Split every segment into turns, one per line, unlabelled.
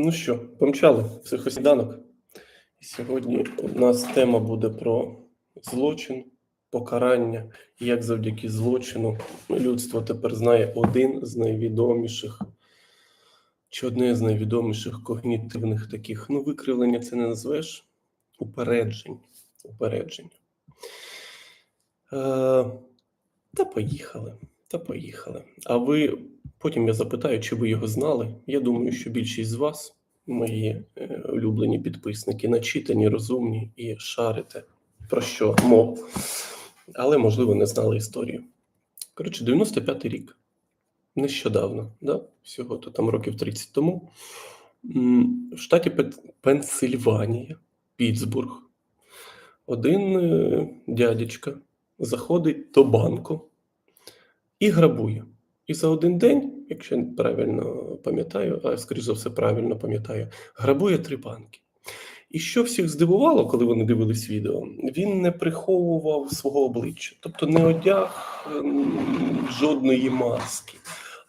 Ну що, помчали психосніданок. Сьогодні у нас тема буде про злочин, покарання, як завдяки злочину людство тепер знає один з найвідоміших, чи одне з найвідоміших когнітивних таких, ну, викривлення це не назвеш, упереджень. Упереджень. Е, та поїхали. Та поїхали. А ви потім я запитаю, чи ви його знали. Я думаю, що більшість з вас, мої е, улюблені підписники, начитані, розумні і шарите про що мов, але, можливо, не знали історію. Коротше, 95-й рік. Нещодавно, да? всього то там років 30 тому. В штаті Пенсильванія, Пітсбург, один е, дядечка заходить до банку і грабує. І за один день, якщо правильно пам'ятаю, а скоріш за все правильно пам'ятаю, грабує три банки. І що всіх здивувало, коли вони дивились відео, він не приховував свого обличчя, тобто не одяг жодної маски,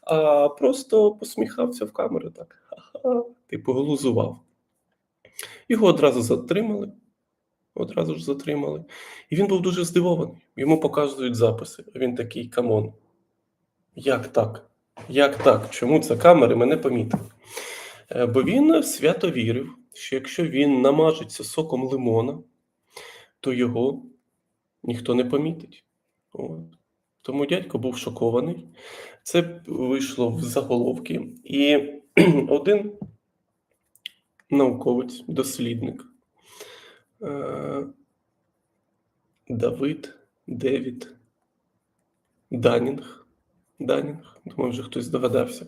а просто посміхався в камеру так, ха-ха, типу глузував. Його одразу затримали, одразу ж затримали. І він був дуже здивований. Йому показують записи. Він такий камон. Як так? Як так? Чому це камери мене помітили? Е, Бо він свято вірив, що якщо він намажеться соком лимона, то його ніхто не помітить. От. Тому дядько був шокований. Це вийшло в заголовки. І один науковець, дослідник е, Давид Девід Данінг. Данінг, думаю, вже хтось здогадався.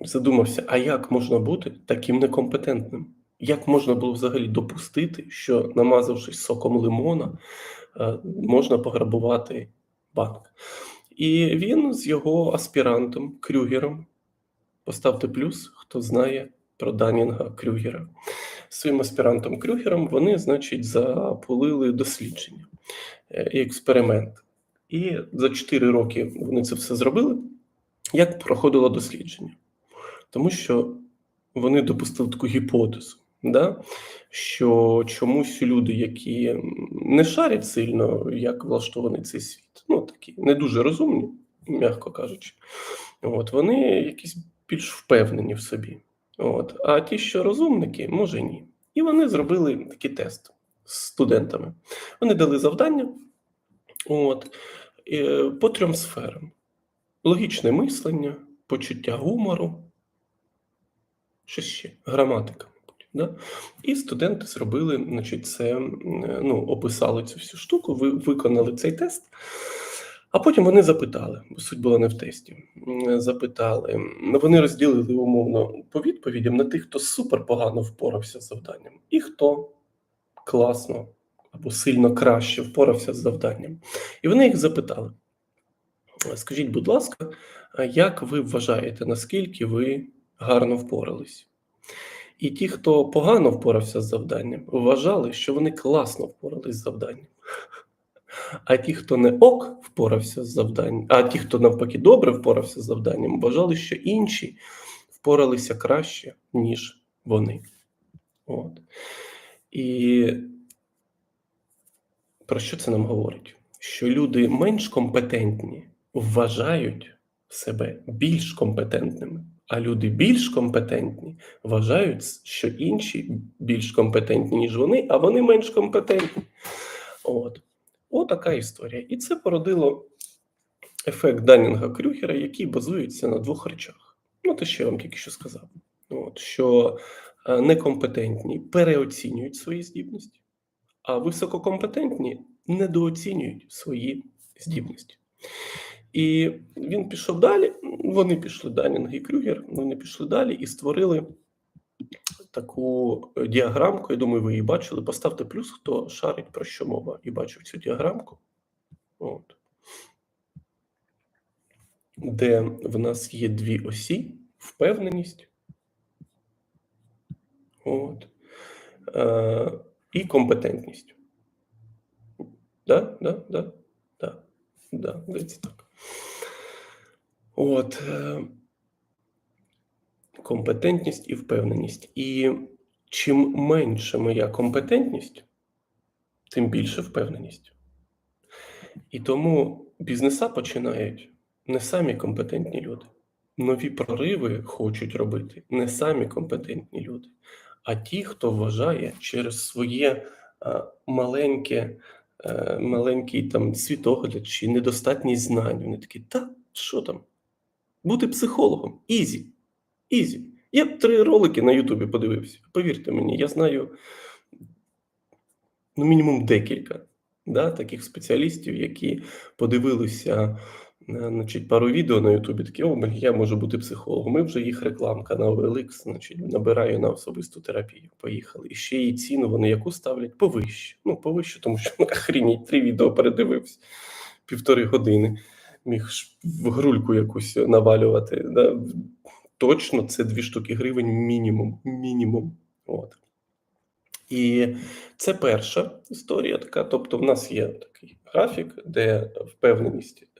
Задумався, а як можна бути таким некомпетентним? Як можна було взагалі допустити, що, намазавшись соком лимона, е, можна пограбувати банк? І він з його аспірантом Крюгером, поставте плюс, хто знає про Данінга Крюгера. Своїм аспірантом Крюгером вони, значить, запулили дослідження е, і експеримент. І за 4 роки вони це все зробили. Як проходило дослідження? Тому що вони допустили таку гіпотезу, да? що чомусь люди, які не шарять сильно, як влаштований цей світ, ну такі не дуже розумні, м'яко кажучи, от, вони якісь більш впевнені в собі. От. А ті, що розумники, може ні. І вони зробили такий тест з студентами. Вони дали завдання от, по трьом сферам: логічне мислення, почуття гумору, що ще? Граматика. Да? І студенти зробили, значить, це, ну, описали цю всю штуку, ви, виконали цей тест. А потім вони запитали, бо суть була не в тесті. Запитали, вони розділили умовно по відповідям на тих, хто супер погано впорався з завданням, і хто класно або сильно краще впорався з завданням. І вони їх запитали: скажіть, будь ласка, як ви вважаєте, наскільки ви гарно впорались? І ті, хто погано впорався з завданням, вважали, що вони класно впорались з завданням. А ті, хто не ок впорався з завданням, а ті, хто навпаки добре впорався з завданням, вважали, що інші впоралися краще, ніж вони. От. І про що це нам говорить? Що люди менш компетентні вважають себе більш компетентними, а люди більш компетентні вважають, що інші більш компетентні, ніж вони, а вони менш компетентні. От. Отака історія. І це породило ефект Данінга Крюгера, який базується на двох речах. Ну, те, що я вам тільки що сказав. От, що е, некомпетентні переоцінюють свої здібності, а висококомпетентні недооцінюють свої здібності. І він пішов далі. Вони пішли Данінг і Крюгер. Вони пішли далі і створили таку е, діаграмку. Я думаю, ви її бачили. Поставте плюс, хто шарить про що мова і бачив цю діаграмку. От. Де в нас є дві осі: впевненість. От. Е, і компетентність. Да, да, да, да, да, здається так. От. е, компетентність і впевненість. І чим менше моя компетентність, тим більше впевненість. І тому бізнеса починають не самі компетентні люди. Нові прориви хочуть робити не самі компетентні люди, а ті, хто вважає через своє маленьке, е, маленький там світогляд чи недостатність знань. Вони такі, та що там? Бути психологом. Ізі. Ізі. Я три ролики на Ютубі подивився. Повірте мені, я знаю ну, мінімум декілька да, таких спеціалістів, які подивилися е, значить, пару відео на Ютубі, такі, о, я можу бути психологом. Ми вже їх рекламка на OLX, значить, набираю на особисту терапію. Поїхали. І ще її ціну вони яку ставлять? Повище. Ну, повище, тому що ну, охрініть, три відео передивився півтори години. Міг в грульку якусь навалювати. Да? Точно це дві штуки гривень мінімум. мінімум. От. І це перша історія така. Тобто, в нас є такий графік, де впевненість е,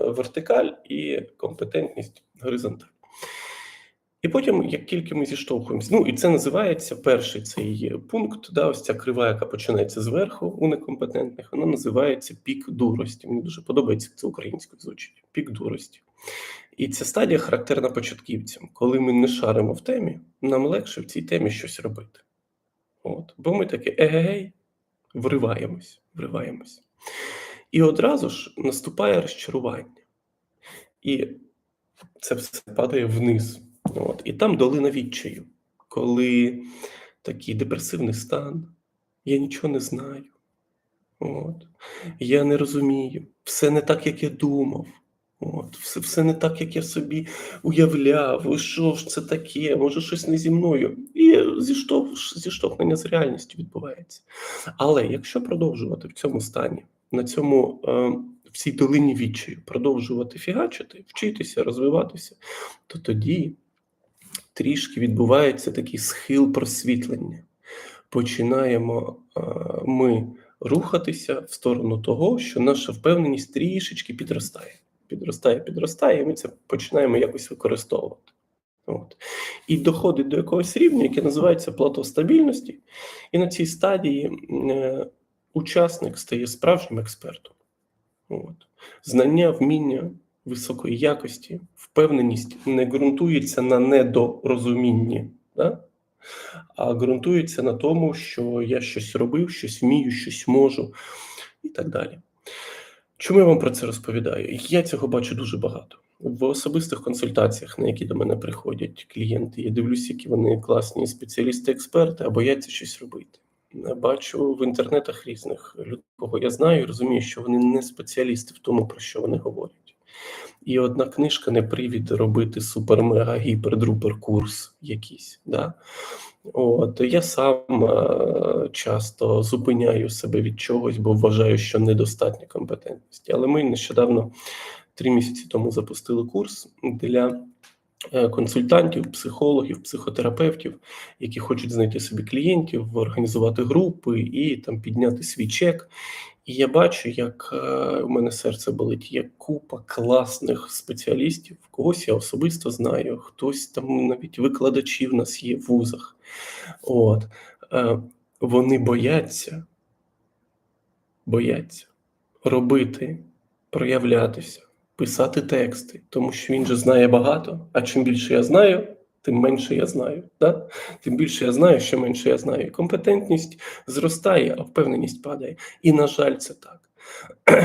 вертикаль і компетентність горизонталь. І потім, як тільки ми зіштовхуємося, ну і це називається перший цей пункт, да, ось ця крива, яка починається зверху у некомпетентних, вона називається пік дурості. Мені дуже подобається це українською звучить. Пік дурості. І ця стадія характерна початківцям. Коли ми не шаримо в темі, нам легше в цій темі щось робити. От. Бо ми такі егегей, вриваємось, вриваємось. І одразу ж наступає розчарування. І це все падає вниз. От. І там долина відчаю, коли такий депресивний стан, я нічого не знаю. От. Я не розумію, все не так, як я думав. От, Все все не так, як я собі уявляв, що ж це таке, може щось не зі мною. І зіштовх, зіштовхнення з реальністю відбувається. Але якщо продовжувати в цьому стані, на цьому е, в цій долині відчаю, продовжувати фігачити, вчитися, розвиватися, то тоді трішки відбувається такий схил просвітлення. Починаємо е, ми рухатися в сторону того, що наша впевненість трішечки підростає підростає, підростає, і ми це починаємо якось використовувати. От. І доходить до якогось рівня, яке називається плато стабільності, і на цій стадії е, учасник стає справжнім експертом. От. Знання, вміння високої якості, впевненість не ґрунтується на недорозумінні, да? а ґрунтується на тому, що я щось робив, щось вмію, щось можу і так далі. Чому я вам про це розповідаю? Я цього бачу дуже багато. В особистих консультаціях, на які до мене приходять клієнти, я дивлюся, які вони класні спеціалісти-експерти, а бояться щось робити. Бачу в інтернетах різних людей, кого я знаю, і розумію, що вони не спеціалісти в тому, про що вони говорять. І одна книжка не привід робити супер-мега-гіпер-друпер курс якийсь. Да? От я сам е, часто зупиняю себе від чогось, бо вважаю, що недостатньо компетентності. Але ми нещодавно три місяці тому запустили курс для консультантів, психологів, психотерапевтів, які хочуть знайти собі клієнтів, організувати групи і там підняти свій чек. І я бачу, як е, у мене серце болить. Є купа класних спеціалістів. Когось я особисто знаю, хтось там навіть викладачі в нас є в вузах. От е, вони бояться, бояться робити, проявлятися, писати тексти, тому що він же знає багато. А чим більше я знаю, тим менше я знаю. Да? Тим більше я знаю, що менше я знаю. Компетентність зростає, а впевненість падає. І, на жаль, це так.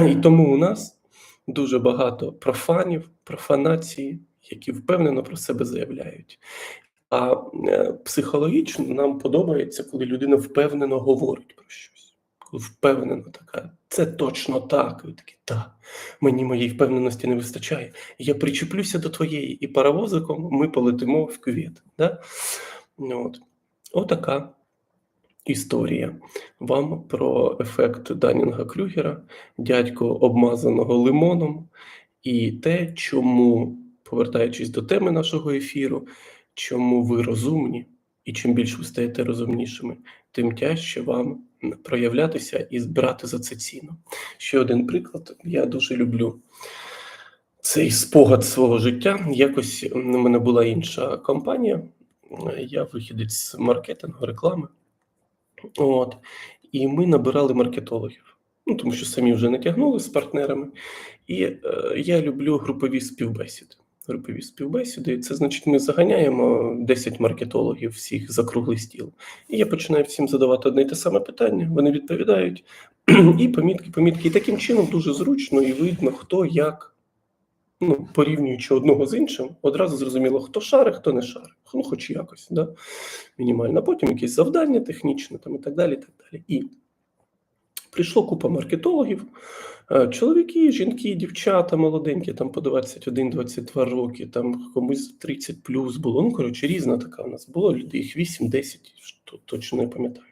І тому у нас дуже багато профанів, профанації, які впевнено про себе заявляють. А е, психологічно нам подобається, коли людина впевнено говорить про щось, коли впевнено така, це точно так. І такі, так, мені моєї впевненості не вистачає. Я причеплюся до твоєї, і паровозиком ми полетимо в кювет. Да? От. Отака історія. Вам про ефект Данінга Крюгера, дядько обмазаного лимоном, і те, чому, повертаючись до теми нашого ефіру чому ви розумні, і чим більше ви стаєте розумнішими, тим тяжче вам проявлятися і збирати за це ціну. Ще один приклад, я дуже люблю цей спогад свого життя. Якось у мене була інша компанія. Я вихідець з маркетингу, реклами. От. І ми набирали маркетологів. Ну, тому що самі вже не тягнули з партнерами. І е, я люблю групові співбесіди. Групові співбесіди. Це значить, ми заганяємо 10 маркетологів всіх за круглий стіл. І я починаю всім задавати одне й те саме питання. Вони відповідають. І помітки, помітки. І таким чином дуже зручно і видно, хто як. Ну, порівнюючи одного з іншим, одразу зрозуміло, хто шарить, хто не шарить. Ну, хоч якось, да? мінімально. Потім якісь завдання технічне там, і так далі. І так далі. І прийшло купа маркетологів, е, чоловіки, жінки, дівчата молоденькі, там по 21-22 роки, там комусь 30 плюс було. Ну, коротше, різна така у нас було, людей їх 8-10, точно не пам'ятаю.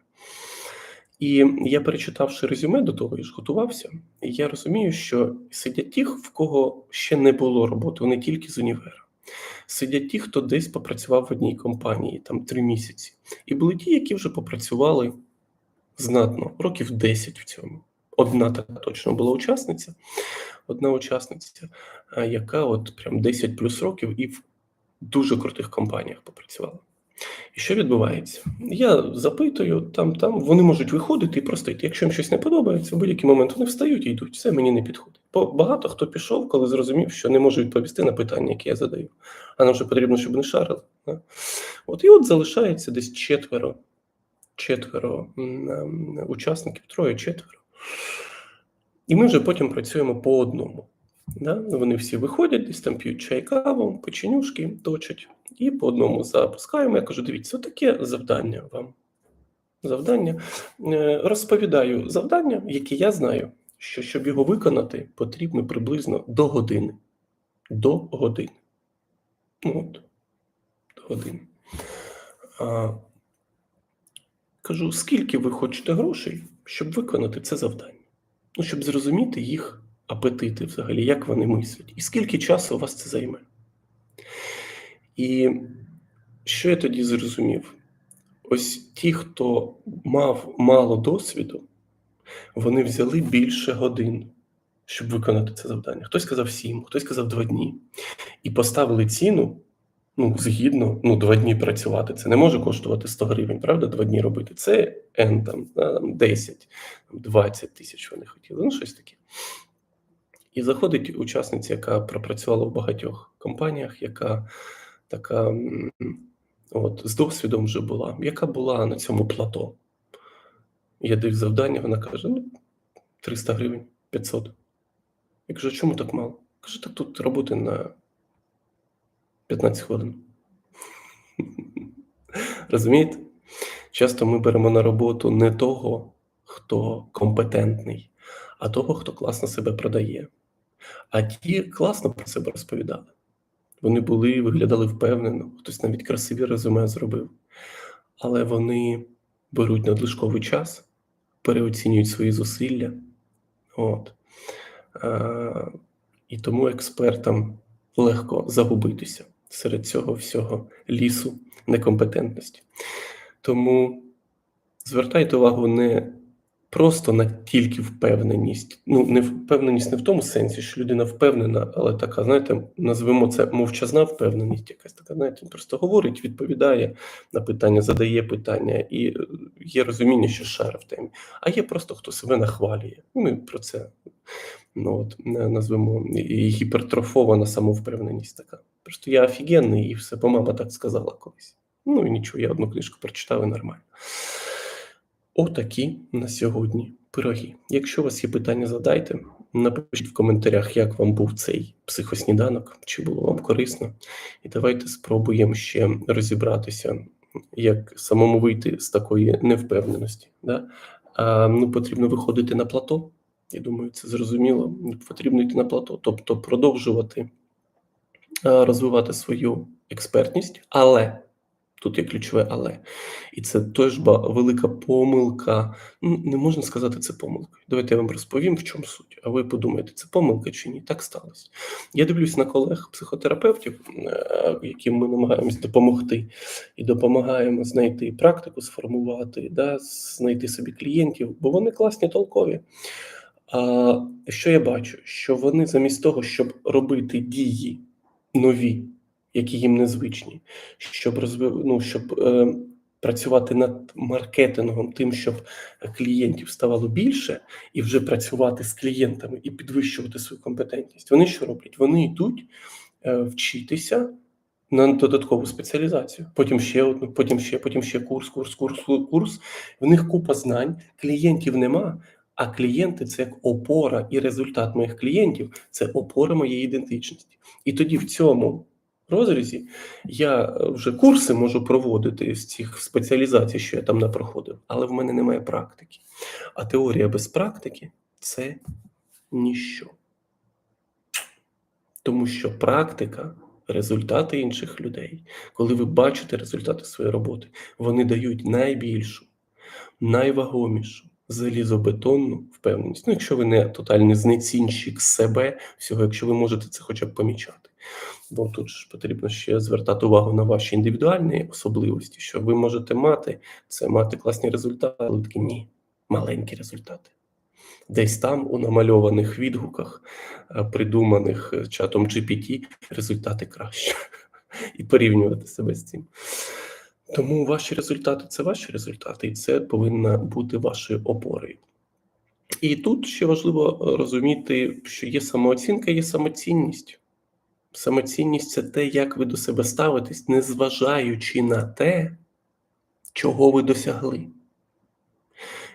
І я, перечитавши резюме до того, я ж готувався, і я розумію, що сидять ті, в кого ще не було роботи, вони тільки з універа. Сидять ті, хто десь попрацював в одній компанії там три місяці. І були ті, які вже попрацювали знатно, років 10 в цьому. Одна така точно була учасниця, одна учасниця, яка от прям 10 плюс років і в дуже крутих компаніях попрацювала. І що відбувається? Я запитую, там, там вони можуть виходити і просто йти. Якщо їм щось не подобається, в будь-який момент вони встають і йдуть. Це мені не підходить. Бо багато хто пішов, коли зрозумів, що не може відповісти на питання, які я задаю. А нам вже потрібно, щоб вони шарили. От і от залишається десь четверо, четверо учасників, троє, четверо. І ми вже потім працюємо по одному. Да? Вони всі виходять, десь там п'ють чай, каву, печенюшки точать, і по одному запускаємо. Я кажу: дивіться, таке завдання вам. Завдання. Е, Розповідаю завдання, яке я знаю, що щоб його виконати, потрібно приблизно до години. До години. От, до години. Кажу, скільки ви хочете грошей, щоб виконати це завдання? Ну, щоб зрозуміти їх апетити взагалі, як вони мислять, і скільки часу у вас це займе. І що я тоді зрозумів? Ось ті, хто мав мало досвіду, вони взяли більше годин, щоб виконати це завдання. Хтось сказав сім, хтось сказав два дні. І поставили ціну, ну, згідно, ну, два дні працювати. Це не може коштувати 100 гривень, правда? Два дні робити. Це N, там, 10, 20 тисяч вони хотіли, ну, щось таке. І заходить учасниця, яка пропрацювала в багатьох компаніях, яка така от, з досвідом вже була, яка була на цьому плато. Я даю завдання, вона каже: ну, 300 гривень, 500. Я кажу, чому так мало? Каже, так тут роботи на 15 хвилин. Розумієте? Часто ми беремо на роботу не того, хто компетентний, а того, хто класно себе продає. А ті класно про себе розповідали. Вони були, виглядали впевнено, хтось навіть красиві резюме зробив. Але вони беруть надлишковий час, переоцінюють свої зусилля. От. Е, і тому експертам легко загубитися серед цього всього лісу некомпетентності. Тому звертайте увагу не просто на тільки впевненість. Ну, не впевненість не в тому сенсі, що людина впевнена, але така, знаєте, назвемо це мовчазна впевненість, якась така, знаєте, просто говорить, відповідає на питання, задає питання, і е, є розуміння, що шари в темі. А є просто хто себе нахвалює. Ми про це ну, от, назвемо і гіпертрофована самовпевненість така. Просто я офігенний, і все, бо мама так сказала колись. Ну і нічого, я одну книжку прочитав і нормально. Отакі на сьогодні пироги. Якщо у вас є питання, задайте. Напишіть в коментарях, як вам був цей психосніданок, чи було вам корисно. І давайте спробуємо ще розібратися, як самому вийти з такої невпевненості. Да? А, ну, Потрібно виходити на плато. Я думаю, це зрозуміло. Потрібно йти на плато, тобто продовжувати розвивати свою експертність, але тут є ключове але. І це теж велика помилка. Не можна сказати це помилкою. Давайте я вам розповім, в чому суть. А ви подумаєте, це помилка чи ні? Так сталося. Я дивлюсь на колег психотерапевтів, е, яким ми намагаємось допомогти, і допомагаємо знайти практику, сформувати, да, знайти собі клієнтів, бо вони класні, толкові. А, що я бачу? Що вони замість того, щоб робити дії нові, які їм незвичні, щоб розви... ну, щоб е, працювати над маркетингом, тим, щоб клієнтів ставало більше, і вже працювати з клієнтами і підвищувати свою компетентність. Вони що роблять? Вони йдуть е, вчитися на додаткову спеціалізацію. Потім ще одну, потім ще, потім ще курс, курс, курс, курс. В них купа знань, клієнтів нема. А клієнти це як опора, і результат моїх клієнтів це опора моєї ідентичності. І тоді в цьому розрізі я вже курси можу проводити з цих спеціалізацій, що я там не проходив, але в мене немає практики. А теорія без практики це ніщо. Тому що практика, результати інших людей, коли ви бачите результати своєї роботи, вони дають найбільшу, найвагомішу залізобетонну впевненість. Ну, якщо ви не тотальний знецінщик себе, всього, якщо ви можете це хоча б помічати. Бо тут ж потрібно ще звертати увагу на ваші індивідуальні особливості, що ви можете мати, це мати класні результати, але такі ні, маленькі результати. Десь там, у намальованих відгуках, е, придуманих е, чатом GPT, результати краще. І порівнювати себе з цим. Тому ваші результати це ваші результати, і це повинна бути вашою опорою. І тут ще важливо розуміти, що є самооцінка, є самоцінність. Самоцінність це те, як ви до себе ставитесь, незважаючи на те, чого ви досягли.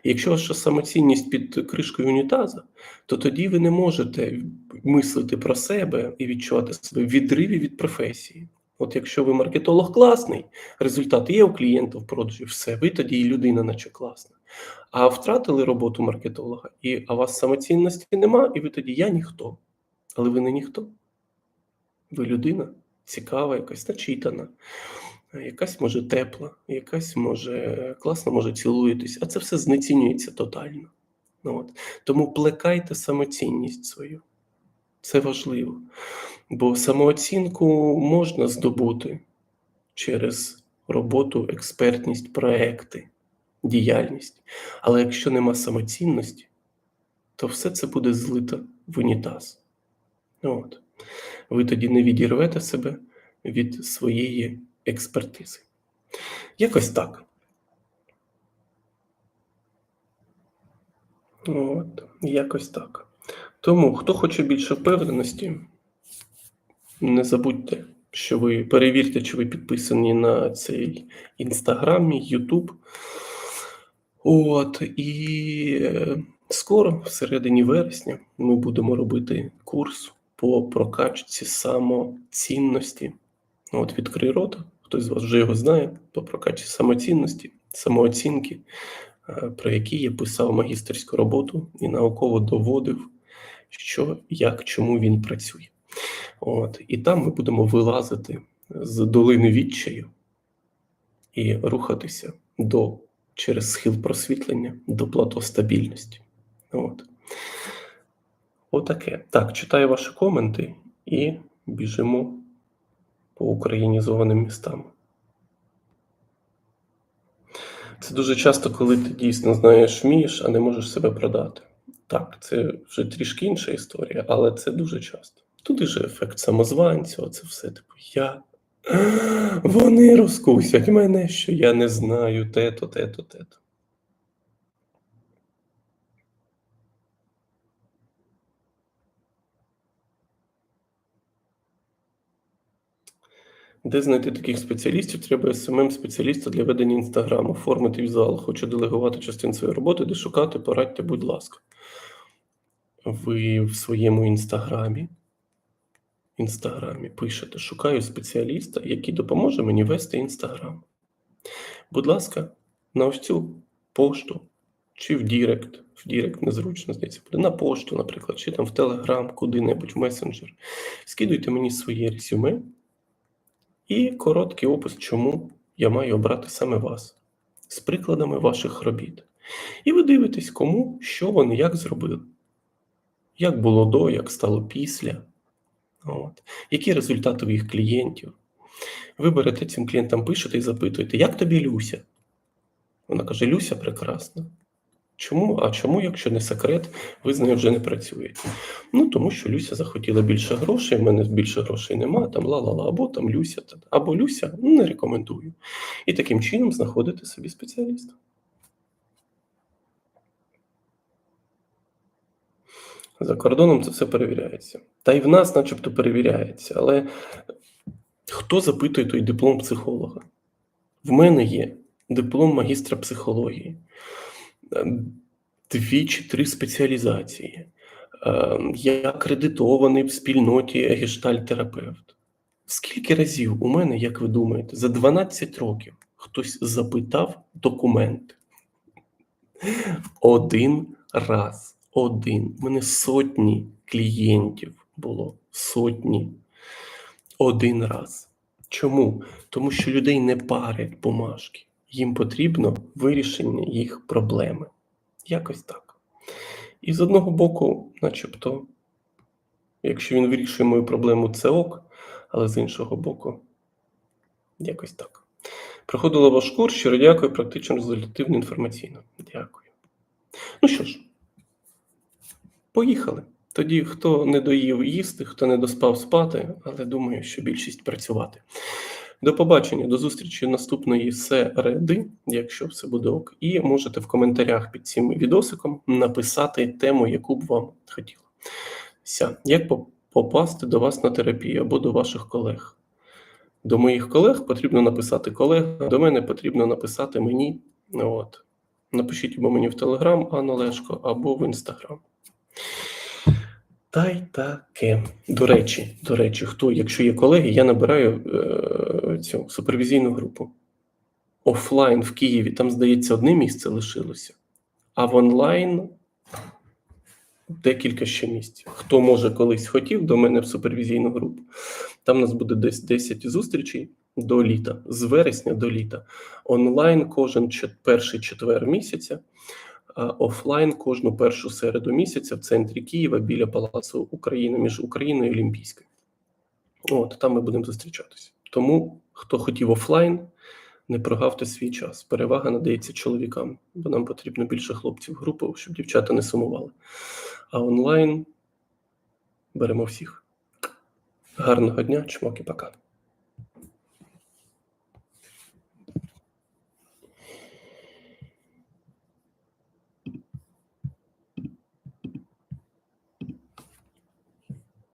Якщо ваша самоцінність під кришкою унітаза, то тоді ви не можете мислити про себе і відчувати себе в відриві від професії. От якщо ви маркетолог класний, результат є у клієнта в продажі, все, ви тоді і людина, наче класна. А втратили роботу маркетолога, і а вас самоцінності нема, і ви тоді я ніхто. Але ви не ніхто. Ви людина цікава, якась начитана, якась може тепла, якась може класно, може цілуєтесь, а це все знецінюється тотально. Ну, от. Тому плекайте самоцінність свою. Це важливо. Бо самооцінку можна здобути через роботу, експертність, проекти, діяльність. Але якщо нема самоцінності, то все це буде злито в унітаз. От. Ви тоді не відірвете себе від своєї експертизи. Якось так. От, якось так. Тому, хто хоче більше впевненості, не забудьте, що ви перевірте, чи ви підписані на цей інстаграм, Ютуб. От, і е, скоро, в середині вересня, ми будемо робити курс по прокачці самоцінності. От, відкрий рота, хтось з вас вже його знає, по прокачці самоцінності, самооцінки, е, про які я писав магістерську роботу і науково доводив, що, як, чому він працює. От, І там ми будемо вилазити з долини відчаю і рухатися до, через схил просвітлення до плато стабільності. От. Отаке. Так, читаю ваші коменти і біжимо по українізованим містам. Це дуже часто, коли ти дійсно знаєш, вмієш, а не можеш себе продати. Так, це вже трішки інша історія, але це дуже часто. Тут же ефект самозванця, це все типу я. Вони розкусять мене, що я не знаю те-то, те-то, те-то. Де знайти таких спеціалістів? Треба СММ спеціаліста для ведення інстаграму, оформити візуал. Хочу делегувати частину своєї роботи, де шукати, порадьте, будь ласка. Ви в своєму інстаграмі інстаграмі пишете: Шукаю спеціаліста, який допоможе мені вести інстаграм. Будь ласка, на ось цю пошту, чи в Дірект, в Дірект незручно здається, буде на пошту, наприклад, чи там в Телеграм, куди-небудь в месенджер. Скидуйте мені своє резюме і короткий опис, чому я маю обрати саме вас, з прикладами ваших робіт. І ви дивитесь, кому, що вони, як зробили. Як було до, як стало після. От. Які результати у їх клієнтів? Ви берете цим клієнтам, пишете і запитуєте, як тобі Люся? Вона каже: Люся прекрасна. Чому? А чому, якщо не секрет, ви з нею вже не працюєте? Ну тому що Люся захотіла більше грошей, в мене більше грошей нема, там ла-ла-ла, або там Люся, або Люся, ну не рекомендую. І таким чином знаходити собі спеціаліста. За кордоном це все перевіряється. Та й в нас, начебто, перевіряється. Але хто запитує той диплом психолога? В мене є диплом магістра психології, е, дві чи три спеціалізації. Е, Я акредитований в спільноті гештальт-терапевт. Скільки разів у мене, як ви думаєте, за 12 років хтось запитав документи? Один раз. Один. У мене сотні клієнтів було. Сотні. Один раз. Чому? Тому що людей не парять бумажки. Їм потрібно вирішення їх проблеми. Якось так. І з одного боку, начебто, якщо він вирішує мою проблему, це ок, але з іншого боку, якось так. Проходила ваш курс, щиро дякую, практично результативно інформаційно. Дякую. Ну що ж, поїхали. Тоді хто не доїв їсти, хто не доспав спати, але думаю, що більшість працювати. До побачення, до зустрічі наступної середи, якщо все буде ок. І можете в коментарях під цим відосиком написати тему, яку б вам хотілося. Як попасти до вас на терапію або до ваших колег? До моїх колег потрібно написати колега, до мене потрібно написати мені. От. Напишіть або мені в Телеграм, Анна Лешко, або в Інстаграм. Та й таке. До речі, до речі, хто, якщо є колеги, я набираю е, цю супервізійну групу. Офлайн в Києві, там, здається, одне місце лишилося, а в онлайн декілька ще місць. Хто може колись хотів до мене в супервізійну групу. Там у нас буде десь 10 зустрічей до літа, з вересня до літа. Онлайн кожен перший четвер місяця офлайн кожну першу середу місяця в центрі Києва біля Палацу України між Україною і Олімпійською. От там ми будемо зустрічатися. Тому, хто хотів офлайн, не прогавте свій час. Перевага надається чоловікам, бо нам потрібно більше хлопців в групу, щоб дівчата не сумували. А онлайн беремо всіх. Гарного дня, чмоки, пока.